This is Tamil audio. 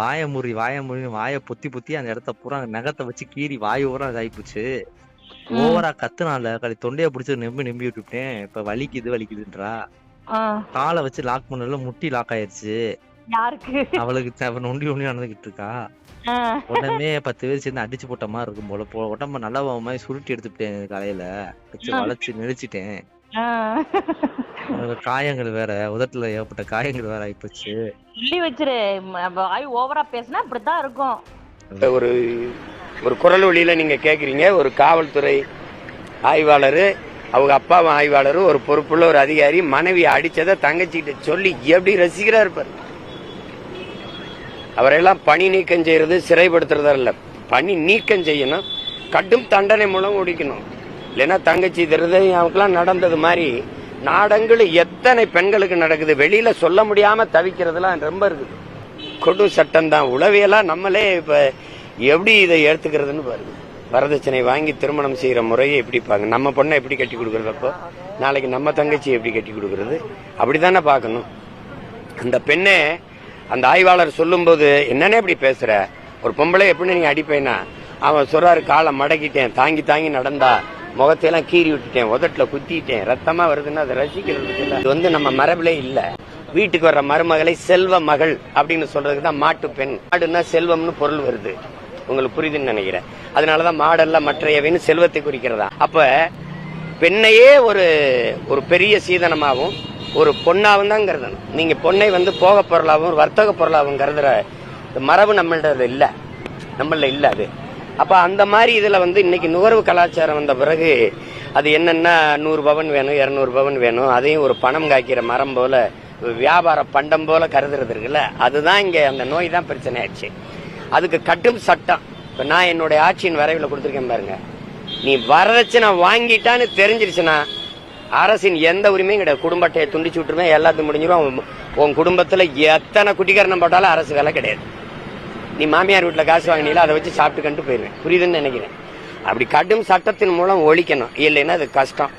வாய முறி வாய முறி வாய பொத்தி பொத்தி அந்த இடத்த பூரா நகத்தை வச்சு கீறி வாய் ஊரா இதாயிப்போச்சு. ஓவரா கத்துனால கடி தொண்டைய பிடிச்சி நெம்பி நெம்பி விட்டுட்டேன் இப்ப வலிக்குது வலிக்குதுன்றா. காலை வச்சு லாக் பண்ணல முட்டி லாக் ஆயிருச்சு. யாருக்கு? அவளுக்கு நொண்டி நொண்டி நடந்துகிட்டு இருக்கா. உடனே பத்து பேர் சேர்ந்து அடிச்சு போட்ட மாதிரி இருக்கும் போல. உடம்ப நல்லா மாதிரி சுருட்டி எடுத்துட்டேன் காலையில. வச்சு. வளைச்சு நெளிச்சிட்டேன் ஆ. காயங்கள் வேற உதட்டுல ஏற்பட்ட காயங்கள் வேற ஆயிப்போச்சு. சொல்லி வச்சிரு. ம- வாய் ஓவரா பேசினா இப்படித்தான் இருக்கும். ஒரு ஒரு குரல் வழியில நீங்க கேக்குறீங்க. ஒரு காவல்துறை ஆய்வாளர் அவங்க அப்பாவும் ஆய்வாளர் ஒரு பொறுப்புள்ள ஒரு அதிகாரி மனைவி அடிச்சதை தங்கச்சிக்கிட்ட சொல்லி எப்படி ரசிக்கிறார் பாரு. அவரெல்லாம் பணி நீக்கம் செய்யறது சிறைப்படுத்துறதா இல்ல பணி நீக்கம் செய்யணும். கடும் தண்டனை மூலம் ஒழிக்கணும். இல்லைன்னா தங்கச்சி திருதையும் அவங்களுக்குலாம் நடந்தது மாதிரி நாடங்கள் எத்தனை பெண்களுக்கு நடக்குது? வெளியில சொல்ல முடியாம தவிக்கிறதுலாம் ரொம்ப இருக்குது. கொடும் சட்டம் தான். உளவியெல்லாம் நம்மளே இப்ப எப்படி இதை ஏத்துக்கிறதுன்னு பாருங்க. வரதட்சணை வாங்கி திருமணம் செய்யற முறையை எப்படி பாங்க நம்ம பொண்ணை எப்படி கட்டி கொடுக்கறது அப்போ? நாளைக்கு நம்ம தங்கச்சி எப்படி கட்டி கொடுக்கறது? அப்படித்தானே பார்க்கணும். அந்த பெண்ணே அந்த ஆய்வாளர் சொல்லும்போது என்னன்னே இப்படி பேசுற? ஒரு பொம்பளை எப்படி நீங்க அடிப்பேனா அவன் சொல்றாரு காலை மடக்கிட்டேன். தாங்கி தாங்கி நடந்தா முகத்தையெல்லாம் கீறி விட்டுட்டேன் உதட்டில் குத்திட்டேன். ரத்தமாக வருதுன்னா அதை ரசிக்கிறதுக்கு இல்ல. இது வந்து நம்ம மரபிலே இல்லை. வீட்டுக்கு வர்ற மருமகளை செல்வ மகள் அப்படின்னு சொல்றதுக்கு தான் மாட்டு பெண். மாடுன்னா செல்வம்னு பொருள் வருது. உங்களுக்கு புரியுதுன்னு நினைக்கிறேன். அதனாலதான் மாடெல்லாம் மற்றையவைன்னு செல்வத்தை குறிக்கிறதா. அப்ப பெண்ணையே ஒரு ஒரு பெரிய சீதனமாகவும் ஒரு பொண்ணாகவும் தான் கருதணும். நீங்க பொண்ணை வந்து போக பொருளாகவும் வர்த்தக பொருளாகவும் கருதுற மரபு நம்மள்ட இல்லை. நம்மள இல்லை அது. அப்போ அந்த மாதிரி இதில் வந்து இன்னைக்கு நுகர்வு கலாச்சாரம் வந்த பிறகு அது என்னென்ன நூறு பவன் வேணும் இரநூறு பவன் வேணும். அதையும் ஒரு பணம் காய்க்கிற மரம் போல் வியாபார பண்டம் போல கருதுறது இருக்குல்ல? அதுதான் இங்கே அந்த நோய் தான் பிரச்சனை ஆயிடுச்சு அதுக்கு கட்டும் சட்டம். இப்போ நான் என்னுடைய ஆட்சியின் வரைவில் கொடுத்துருக்கேன் பாருங்க. நீ வரதட்சணை வாங்கிட்டான்னு தெரிஞ்சிருச்சுன்னா அரசின் எந்த உரிமையும் கிடையாது. குடும்ப அட்டையை துண்டிச்சு விட்டுருமே எல்லாத்தையும் முடிஞ்சிடும் உன்- குடும்பத்தில் எத்தனை குட்டிக்காரனம் போட்டாலும் அரசு வேலை கிடையாது. நீ மாமியார் வீட்டில் காசு வாங்கினீங்களா அதை வச்சு சாப்பிட்டு கண்டு புரியுதுன்னு நினைக்கிறேன். அப்படி கடும் சட்டத்தின் மூலம் ஒழிக்கணும். இல்லைன்னா அது கஷ்டம்.